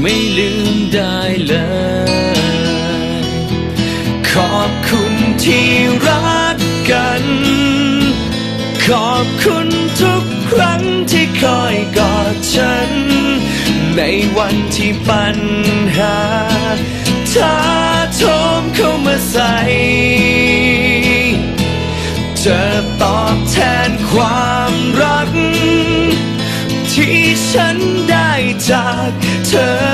ไม่ลืมได้เลย ขอบคุณที่รักกัน ขอบคุณทุกครั้งที่คอยกอดฉัน ในวันที่ปัญหาท้าโถมเข้ามาใส่จะตอบแทนความรัก ที่ฉันได้จากเธอ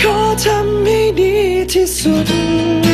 ขอทำให้ดีที่สุด